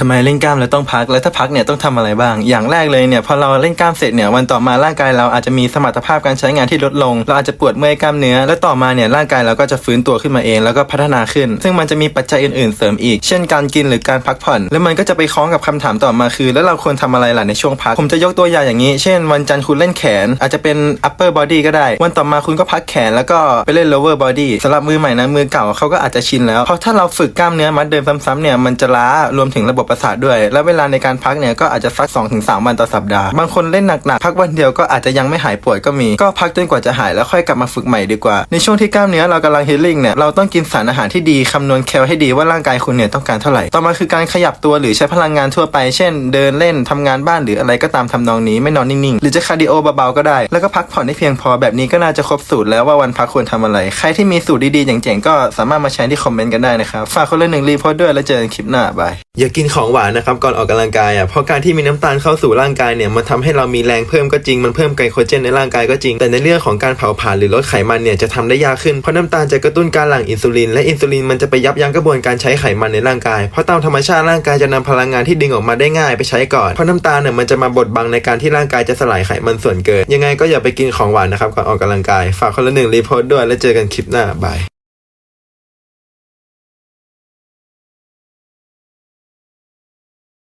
ทำไมเล่นกล้ามแล้วต้องพัก แล้วถ้าพักเนี่ยต้องทำอะไรบ้าง อย่างแรกเลยเนี่ยพอเราเล่นกล้ามเสร็จเนี่ยวันต่อมาร่างกายเราอาจจะมีสมรรถภาพการใช้งานที่ลดลง เราอาจจะปวดเมื่อยกล้ามเนื้อ แล้วต่อมาเนี่ยร่างกายเราก็จะฟื้นตัวขึ้นมาเอง แล้วก็พัฒนาขึ้น ซึ่งมันจะมีปัจจัยอื่นๆเสริมอีก เช่นการกินหรือการพักผ่อน แล้วมันก็จะไปคล้องกับคำถามต่อมาคือ แล้วเราควรทำอะไรล่ะในช่วงพัก ผมจะยกตัวอย่างอย่างนี้ เช่น วันจันทร์คุณเล่นแขน อาจจะเป็น upper body ก็ได้ วันต่อมาคุณก็พักแขนแล้วก็ไปเล่น lower body สำหรับมือใหม่นะมือเก่าเขาก็อาจจะชินแล้วเพราะถ้าเราฝึกกล้ามเนื้อมัดเดิมซ้ำๆเนี่ยมันจะล้ารวมถึงระบบประสาทด้วย และเวลาในการพักเนี่ยก็อาจจะสัก 2-3 วันต่อสัปดาห์ บางคนเล่นหนักๆพักวันเดียวก็อาจจะยังไม่หายปวดก็มี ก็พักจนกว่าจะหายแล้วค่อยกลับมาฝึกใหม่ดีกว่า ในช่วงที่กล้ามเนื้อเรากำลังฮีลิ่งเนี่ยเราต้องกินสารอาหารที่ดีคำนวณแคลให้ดีว่าร่างกายคุณเนี่ยต้องการเท่าไหร่ ต่อมาคือการขยับตัวหรือใช้พลังงานทั่วไป เช่น เดินเล่นทำงานบ้านหรืออะไรก็ตามทำนองนี้ไม่นอนนิ่งๆ หรือจะคาร์ดิโอเบาๆก็ได้ แล้วก็พักผ่อนให้เพียงพอแบบนี้ก็น่าจะครบสูตรแล้วว่าวันพักควรทำอะไร ใครที่มีสูตรดีๆเจ๋งๆก็สามารถมาแชร์ที่คอมเมนต์กันได้นะครับฝากคนละหนึ่งรีพสต์ด้วยแล้วเจอกันคลิปหน้าบายอย่ากินของหวานนะครับก่อนออกกำลังกายอะเพราะการที่มีน้ำตาลเข้าสู่ร่างกายเนี่ยมันทำให้เรามีแรงเพิ่มก็จริงมันเพิ่มไกลโคเจนในร่างกายก็จริง แต่ในเรื่องของการเผาผลาญหรือลดไขมันเนี่ยจะทำได้ยากขึ้นเพราะน้ำตาลจะกระตุ้นการหลั่งอินซูลินและอินซูลินมันจะไปยับยั้งกระบวนการใช้ไขมันในร่างกายเพราะตามธรรมชาติร่างกายจะนำพลังงานที่ดึงออกมาได้ง่ายไปใช้ก่อนเพราะน้ำตาลเนี่ยมันจะมาบดบังในการที่ร่างกายจะสลายไขมันส่วนเกินยังไงก็อย่าไปกินของหวานนะครับก่อนออกกำลังกาย ฝากคนละหนึ่งรีโพสต์ด้วยแล้วเจอกันคลิปหน้าบาย